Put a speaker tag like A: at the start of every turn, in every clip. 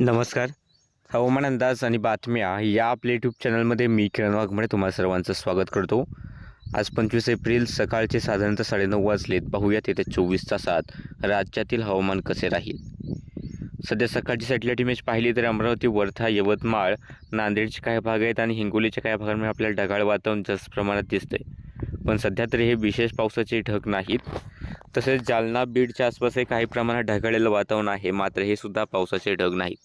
A: नमस्कार. हवामान अंदाज आणि बातम्या या आपल्या यूट्यूब चॅनलमध्ये मी किरण वाघमळे तुम्हाला सर्वांचं स्वागत करतो. आज पंचवीस एप्रिल सकाळचे साधारणतः साडेनऊ वाजलेत. पाहूयात येत्या चोवीस तासात राज्यातील हवामान कसे राहील. सध्या सकाळची सॅटेलाईट इमेज पाहिली तर अमरावती वर्धा यवतमाळ नांदेडचे काही भाग आहेत आणि हिंगोलीच्या काही भागांमध्ये आपल्याला ढगाळ वातावरण जास्त प्रमाणात दिसतंय. पण सध्या तरी हे विशेष पावसाचे ढग नाहीत. तसेच जालना बीडच्या आसपासही काही प्रमाणात ढगाळलेलं वातावरण आहे. मात्र हे सुद्धा पावसाचे ढग नाहीत.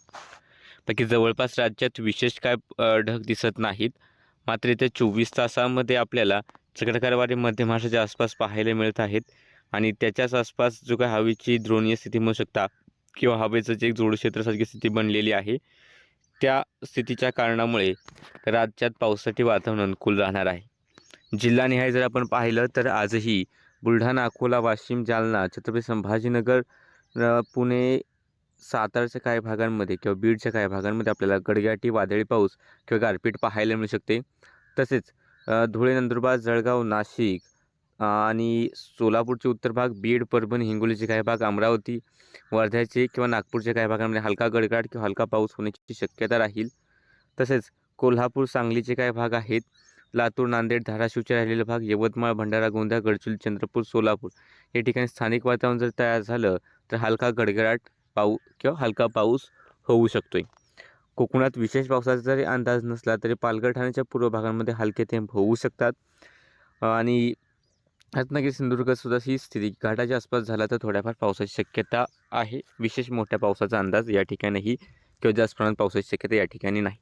A: बाकी जवळपास राज्यात विशेष काय ढग दिसत नाहीत. मात्र येत्या चोवीस तासामध्ये आपल्याला चक्रकारवारी मध्य महाराष्ट्राच्या आसपास पाहायला मिळत आहेत. आणि त्याच्याच आसपास जो काही हवेची द्रोणीय स्थिती म्हणू शकता किंवा हवेचं जे एक जोडक्षेत्रासारखी स्थिती बनलेली आहे त्या स्थितीच्या कारणामुळे राज्यात पावसाचे वातावरण अनुकूल राहणार आहे. जिल्हानिहाय जर आपण पाहिलं तर आजही बुलढाणा अकोला वाशिम जालना छत्रपती संभाजीनगर पुणे सातारच्या काही भागांमध्ये किंवा बीडच्या काही भागांमध्ये आपल्याला गडग्याटी वादळी पाऊस किंवा गारपीट पाहायला मिळू शकते. तसेच धुळे नंदुरबार जळगाव नाशिक आणि सोलापूरचे उत्तर भाग बीड परभणी हिंगोलीचे काही भाग अमरावती वर्ध्याचे किंवा नागपूरच्या काही भागांमध्ये हलका गडगाट किंवा हलका पाऊस होण्याची शक्यता राहील. तसेच कोल्हापूर सांगलीचे काही भाग आहेत. लातूर नांदेड धाराशिवचे राहिलेले भाग यवतमाळ भंडारा गोंदिया गडचिरोली चंद्रपूर सोलापूर. या ठिकाणी स्थानिक वातावरण जर तयार झालं तर हलका गडगडाट पाऊ किंवा हलका पाऊस होऊ शकतोय. कोकणात विशेष पावसाचा जरी अंदाज नसला तरी पालघर ठाण्याच्या पूर्व भागांमध्ये हलके थेंब होऊ शकतात. आणि रत्नागिरी सिंधुदुर्गसुद्धा ही स्थिती घाटाच्या आसपास झाला तर थोड्याफार पावसाची शक्यता आहे. विशेष मोठ्या पावसाचा अंदाज या ठिकाणीही किंवा जास्त प्रमाणात पावसाची शक्यता या ठिकाणी नाही.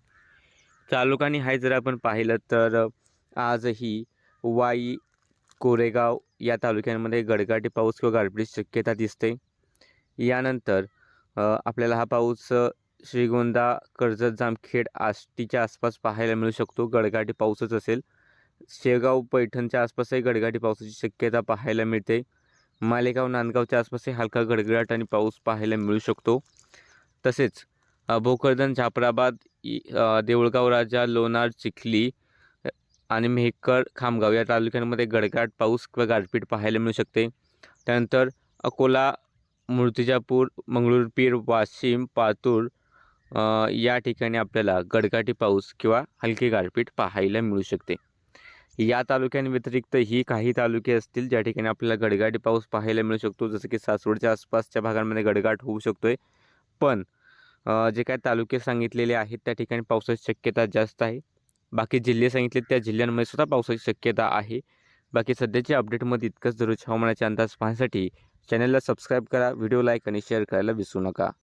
A: तालुकानी हाय जर आपण पाहिलं तर आजही वाई कोरेगाव या तालुक्यांमध्ये गडगाटी पाऊस किंवा गारपीटची शक्यता दिसते. यानंतर आपल्याला हा पाऊस श्रीगोंदा कर्जत जामखेड आष्टीच्या आसपास पाहायला मिळू शकतो. गडगाटी पाऊसच असेल. शेगाव पैठणच्या आसपासही गडगाटी पावसाची शक्यता पाहायला मिळते. मालेगाव नांदगावच्या आसपासही हलका गडगडाट आणि पाऊस पाहायला मिळू शकतो. तसेच भोकरदन झापराबाद इ- देऊळगाव राजा लोणार चिखली आणि मेहकर खामगाव या तालुक्यांमध्ये गडगाट पाऊस किंवा गारपीट पाहायला मिळू शकते. त्यानंतर अकोला मूर्तिजापूर मंगळूरपीर वाशिम पातूर या ठिकाणी आपल्याला गडगाटी पाऊस किंवा हलकी गारपीट पाहायला मिळू शकते. या तालुक्यांव्यतिरिक्त ही काही तालुके असतील ज्या ठिकाणी आपल्याला गडगाटी पाऊस पाहायला मिळू शकतो. जसं की सासवडच्या आसपासच्या भागांमध्ये गडगाट होऊ शकतोय. पण जे काही तालुके सांगितलेले आहेत त्या ठिकाणी पावसाची शक्यता जास्त आहे. बाकी जिल्हे सांगितले त्या जिल्ह्यांमध्ये सुद्धा पावसाची शक्यता आहे. बाकी सध्याच्या अपडेटमध्ये इतकंच दररोज हवामानाचे अंदाज पाहण्यासाठी चॅनलला सबस्क्राईब करा व्हिडिओ लाईक आणि शेअर करायला विसरू नका.